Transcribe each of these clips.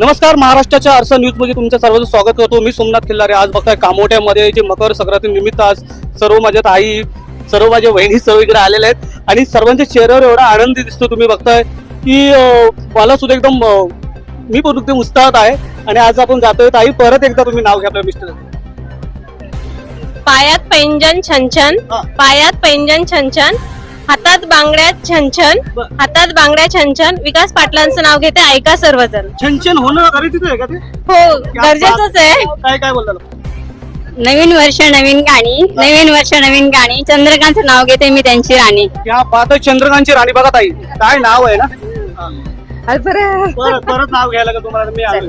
नमस्कार महाराष्ट्राच्या आरसा न्यूजमध्ये तुमचं सर्वांचं स्वागत करतो. मी सोमनाथ खिल्लारे. आज बघताय कामोट्यामध्ये जे मकर संक्रांती निमित्त आज सर्व माझ्या ताई सर्व माझ्या बहिणी सर्व इकडे आलेल्या आहेत. आणि सर्वांच्या चेहऱ्यावर एवढा आनंदी दिसतो तुम्ही बघताय की मला सुद्धा एकदम मी पण एकदम उत्साहात आहे. आणि आज आपण जातोय ताई परत एकदा तुम्ही नाव घ्या आपल्या मिस्टर. पायात पैंजन छनछन. पायात पैंजन छनछन हातात बांगड्या छनछन बर. हातात बांगड्या छनछन. विकास पाटलांचं नाव घेते ऐका सर्वजण. छनछन होणं गरजेचं आहे का ते? हो गरजेचंच आहे. काय काय बोलता नवीन वर्ष नवीन गाणी. नवीन वर्ष नवीन गाणी. चंद्रकांतचं नाव घेते मी त्यांची राणी. या पाहता चंद्रकांतची राणी. बघा ताई काय नाव आहे ना? हा. परत परत नाव घ्यायला का तुम्हाला मी आलोय.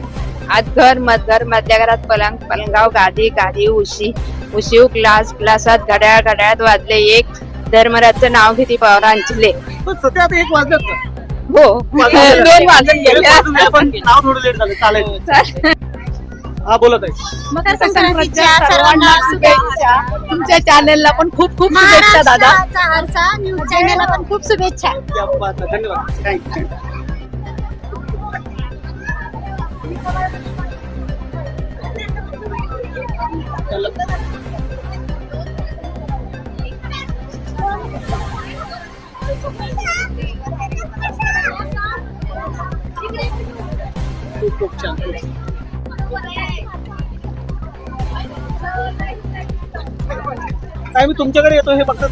आत घर मध घर मधल्या घरात पलंग पलंगाव गादी गादी उशी. उशीव ग्लास ग्लासात घड्याळ घड्याळात वाजले एक. धर्मराजचं नाव घेते पवारांची लेख. पण सध्या आता एक वाजल्यात का हो दोन वाजून एक गेले. वाजून गेले, पण नाव थोडं लेट झालं. चालेल. हा बोलत आहे. मकर संक्रांतीच्या सर्वांना शुभेच्छा. तुमच्या चॅनलला पण खूप खूप शुभेच्छा दादा. महाराष्ट्राचा आरसा न्यूज चॅनलला पण खूप शुभेच्छा. क्या बात आहे. धन्यवाद. थँक्यू खूप छान खूप काय मी तुमच्याकडे येतो हे फक्त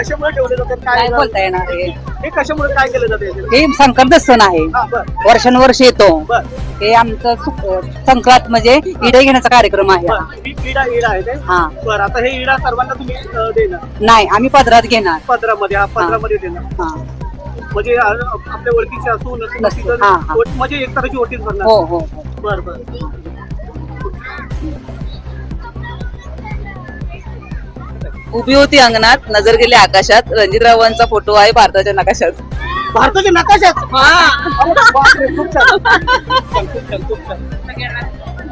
कशामुळे ठेवले जातात काय काय बोलता येणार आहे? हे कशामुळे काय केलं जाते हे संकट सण आहे. हा बर. वर्षानुवर्ष येतो. बर. हे आमचं सुक- संक्रांत म्हणजे इडे घेण्याचा कार्यक्रम आहे. बर. ही इडा इडा आहे ते? हा. बर आता हे इडा सर्वांना तुम्ही अं, देणार? नाही आम्ही पदरात घेणार. पदरामध्ये हा पदरामध्ये देणार. हा. म्हणजे आ- आपल्या ओळखीचे असू नसू नसू, तिथं हा, हा. ओट- म्हणजे एक तऱ्हेची हो हो हो. बर बर. उभी होती अंगणात नजर गेली आकाशात. रणजितरावांचा फोटो आहे भारताच्या नकाशात. भारताच्या नकाशात? बापरे, खूप छान. छान, खूप छान, खूप छान.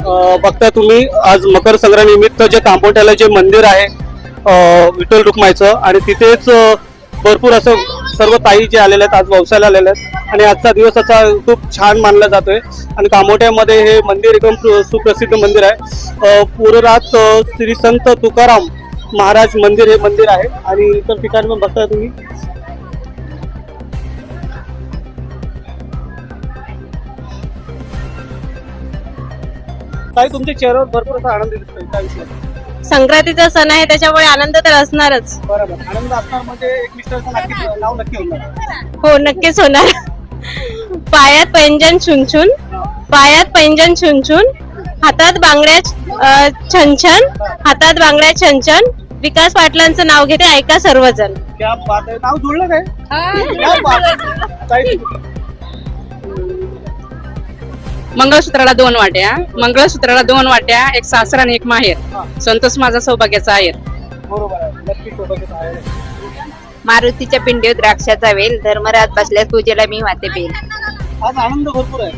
अं, बघता तुम्ही आज मकर संक्रांती निमित्त जे कांपोट्याला जे मंदिर आहे अं, विठ्ठल रुक्मायचं आणि तिथेच अं, भरपूर असं सर्व ताई जे आलेले आहेत आज व्यवसायाला आलेले आहेत आणि आजचा दिवस असा खूप छान मानला जातोय. आणि कामोट्यामध्ये हे मंदिर एकदम सु- सुप्रसिद्ध मंदिर आहे. अं, पुररात अं, श्री संत तुकाराम महाराज मंदिर हे मंदिर आहे आणि इतर ठिकाणी पण बघताय तुम्ही. ताई तुमच्या चेहऱ्यावर भरपूर असा आनंद दिसतोय काय विषय संक्रांतीचा सण आहे त्याच्यामुळे आनंद तर असणारच. बरोबर. आनंद असणार म्हणजे एक मिस्टरचं नक्की नाव नक्की होणार. हो नक्कीच होणार. पायात पैंजन छुनछुन पायात पैंजन छुनछुन हातात बांगड्या छनछन हातात बांगड्या छनछन विकास पाटलांचं नाव घेते ऐका सर्वजण. क्या बात आहे. नाव जुळलं काय? क्या बात आहे. ताई, मंगळसूत्राला दोन वाट्या मंगळसूत्राला दोन वाट्या एक सासरा आणि एक माहेर. संतोष माझा सौभाग्याचा आहे. बरोबर आहे. नक्की सोबतच आहे. मारुतीच्या पिंडीवर द्राक्षाचा वेल धर्मराज बसल्यास पूजेला मी वाते पेल आज आनंद भरपूर आहे.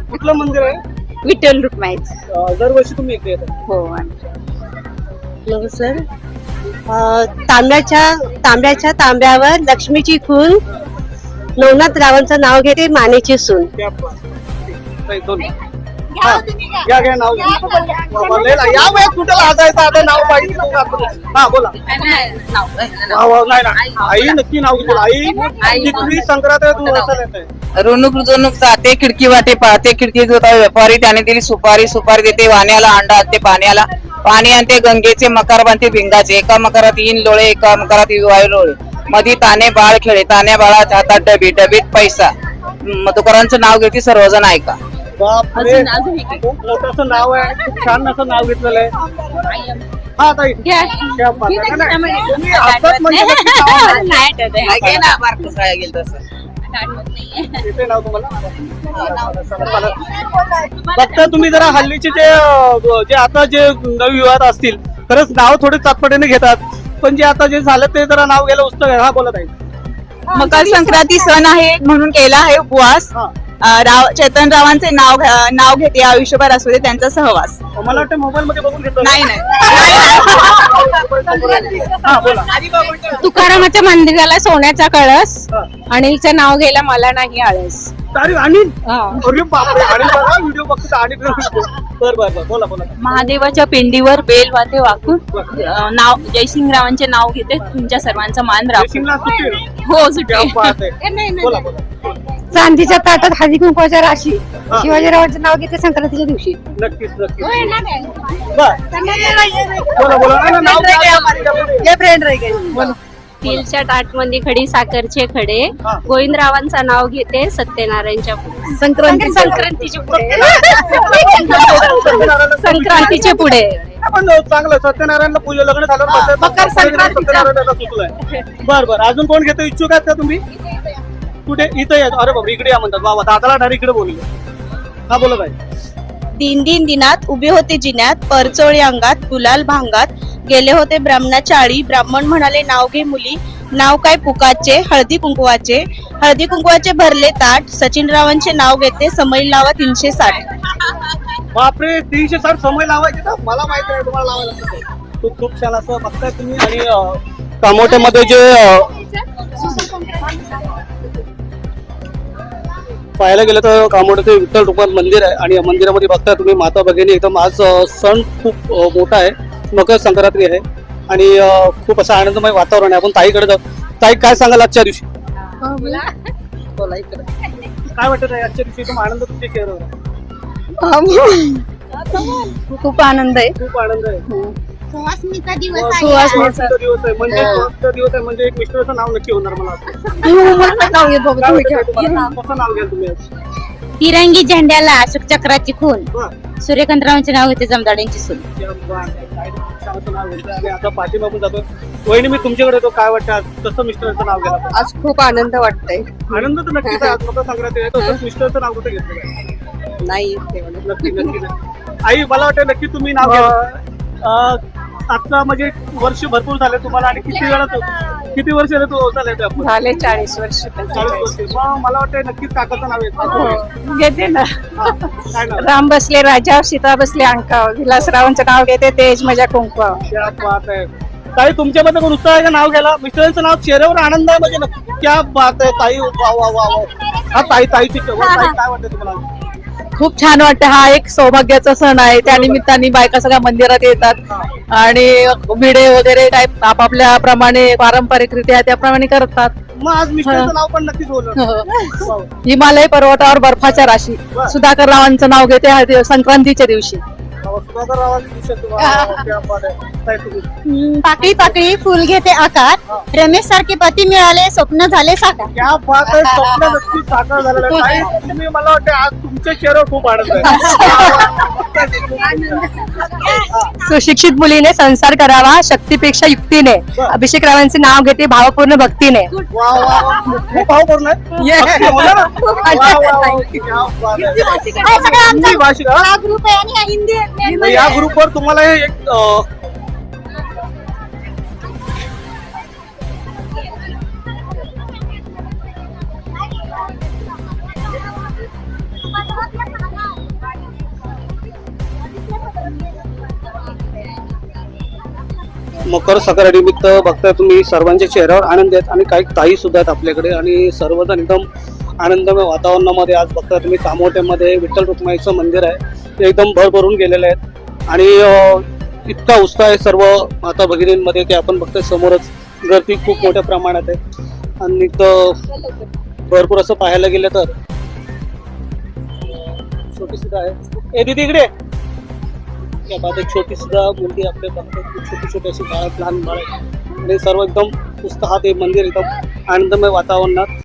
कुठलं मंदिर आहे? विठ्ठल रुक्माईच अं, दरवर्षी तुम्ही इकडे येतात हो सर तांब्याच्या तांब्याच्या तांब्यावर लक्ष्मीची खून नवनाथ रावांचं नाव घेते मानेची सून. दोन हा, घ्या घ्या. नाव लय ला- या वयात कुठं लाजायचं? आता नाव पाहिजे हा बोला. वा, वा, नाही आई नक्की नाव घेतलं. आई कितवी संक्रांत आहे तू असं येत रुनुक रुनुक जाते खिडकी वाटे पाहते खिडकी जोता व्यापारी त्याने दिली सुपारी सुपारी देते वाण्याला अंडा आणते पाण्याला. पाणी आणते गंगेचे मकार बांधते भिंगाचे. एका मकारात तीन लोळे एका मकारात वायू लोळे. मधी ताने बाळ खेळे तान्या बाळाच्या हातात डबी डबीत पैसा. मधुकरांचं नाव घेते सर्वजण ऐका. बापरे. खूप मोठं नाव आहे. खूप छान असं नाव घेतलेलं आहे. हा ताई क्या बात आहे. नाही, नाही, तुम्ही हातात म्हणजे नक्की नाव आहे. येते नाव तुम्हाला? फक्त तुम्ही जरा हल्लीचे जे अं, जे आता जे नवविवाद असतील खरंच नाव थोडे चटपटीने घेतात. पण जे आता जे झालं ते जरा नाव गेलं पुस्तक आहे. हा बोलत आहे मकर संक्रांती सण आहे म्हणून केला आहे उपवास. हा. राव चेतन रावांचे नाव नाव घेते आयुष्यभर असू दे त्यांचा सहवास. मला वाटतं मोबाईल मध्ये बघून घेतो. नाही नाही. हा बोला. तुकारामाच्या मंदिराला सोन्याचा कळस हा. अनिलचं नाव घ्यायला मला नाही आळस. महादेवाच्या पिंडीवर बेल वाते वाकून. नाव जयसिंगरावांचे नाव घेते. तुमच्या सर्वांचा मान राखून. सुट्टी हो सुटे चांदीच्या ताटात हळदी कुंकवाच्या राशी. शिवाजीरावांचं नाव घेते संक्रांतीच्या दिवशी. नक्कीच नक्कीच. बर. बोला बोला. नाही, नाही, नाव काय? बोला. स्टीलच्या ताटमध्ये खडी साखरचे खडे. हा. गोविंदरावांचं नाव घेते सत्यनारायणच्या पुढे. संक्रांती संक्रांतीच्या पुढे. संक्रांतीचे. पुढे. आपण चांगलं. सत्यनारायणला पूजा लग्न झालं मकर सत्यनारायणाला सुचलंय. बर बर. अजून कोण घेतो? इच्छुक आहेत का तुम्ही? कुठे? इथं या. अरे बाबा इकडे या म्हणतात. बाबा दादाला डायरेक्ट इकडे बोलले हा बोला बाई दिन दिन दिनात उभे होते जिन्यात परचोळी अंगात गुलाल भांगात. गेले होते ब्राह्मणाच्या आळी. ब्राह्मण म्हणाले नाव घे मुली. नाव काय पुकाचे? हळदी कुंकवाचे. हळदी कुंकवाचे भरले ताट. सचिनरावांचे नाव घेते समय लावा तीनशे साठ. बापरे तीनशे साठ समय लावायचे का? मला माहिती आहे तुम्हाला लावायला लागतं. खूप खूप छान असं बघताय तुम्ही. आणि अं, कामोट्यामध्ये जे अं, पाहायला गेलं तर कामोड्याचे विठ्ठल रुक्मात मंदिर आहे आणि या मंदिरामध्ये बघताय तुम्ही माता भगिनी एकदम आज सण खूप मोठा आहे. मकर संक्रांती आहे. आणि खूप असं आनंदमय वातावरण आहे. आपण ताईकडे जाऊ. ताई काय सांगाल आजच्या दिवशी? काय वाटत आहे आजच्या दिवशी? एकदम आनंद तुमच्या चेहऱ्यावर खूप आनंद आहे. खूप आनंद आहे. सुवासनीचा दिवस आहे दिवस आहे. म्हणजे सुवासिनीचा दिवस आहे. म्हणजे एक मिस्टरचं नाव नक्की होणार मला वाटतं. नाव घेत काय वाटतं तुम्हाला? कसं नाव घ्याल तुम्ही आज? तिरंगी झेंड्याला अशोक चक्राची खून. बरं. सूर्यकांतरावांचे नाव घेते जमदाड्यांची सून. या. काय नाव आणि आता पाठीमागून जातो वहिनी मी तुमच्याकडे येतो. काय वाटतं आज? कसं मिस्टरचं नाव घ्यायला आज खूप आनंद वाटतंय. आनंद तर नक्कीच आहे. आज मकर संक्रांती आहे. तसंच मिस्टरचं नाव कुठे घेतलं? काय? नाही नक्की नक्की नक्की. आई मला वाटतं नक्की तुम्ही नाव घ्या. अं, आता म्हणजे वर्ष भरपूर झाले तुम्हाला आणि किती वेळा तो किती वर्ष झाले तो व्यवसाय आपण? झाले चाळीस वर्ष. चाळीस वर्ष. मला वाटतं नक्कीच काकाचं नाव येतं. घेते ना. हा, काय नाव? राम बसले राजा सीता बसले अंकाव विलासरावांचं नाव घेते तेज माझ्या कुंकवा क्या बात आहे. ताई तुमच्यामध्ये कोण उत्साह आहे का नाव घ्यायला? मिस्टरांचं नाव चेहऱ्यावर आनंद आहे म्हणजे नक्की. क्या बात आहे ताई. वा वा वा वा. हा ताई ताईची ताई काय वाटतं तुम्हाला? खूप छान वाटतं. हा एक सौभाग्याचा सण आहे. त्या निमित्ताने बायका सगळ्या मंदिरात येतात. आणि भिडे वगैरे काय आपापल्या प्रमाणे पारंपरिक रित्या त्याप्रमाणे करतात. मग आज मिस्टरचं नाव पण नक्कीच बोलणार वा वा. हिमालय पर्वतावर बर्फाच्या राशी. सुधाकर रावांचं नाव घेते. हा संक्रांतीच्या दिवशी. पाकळी पाकळी फुल घेते आकार. रमेश सारखे पती मिळाले स्वप्न झाले साकार. क्या बात आहे स्वप्न नक्की साकार झालेलं आहे. ताई तुम्ही मला वाटतं आज तुमच्या चेहऱ्यावर खूप आनंद. आहे सुशिक्षित मुलीने संसार करावा शक्तीपेक्षा युक्तीने. अभिषेक रावांचे नाव घेते भावपूर्ण भक्तीने. वा वा वा. खूप मकर संक्रांतीनिमित्त बघताय तुम्ही सर्वांच्या चेहऱ्यावर आनंद आहेत आणि काही ताई सुद्धा आहेत आपल्याकडे आणि सर्वजण एकदम आनंदमय वातावरणामध्ये आज बघताय तुम्ही कामोट्यामध्ये विठ्ठल रुक्माईचं मंदिर आहे. ते एकदम भरभरून गेलेलं आहे आणि इतका उत्साह आहे सर्व माता भगिनींमध्ये की आपण बघतोय समोरच गर्दी खूप मोठ्या प्रमाणात आहे. आणि तर भरपूर असं पाहायला गेलं तर. छोटी सुद्धा आहे ए दिदी इकडे या बाबत एक छोटी सुद्धा मुलगी आपल्या बघतात छोटी छोटी अशी बाळ लहान बाळ आणि सर्व एकदम उत्साहात हे मंदिर एकदम आनंदमय वातावरणात.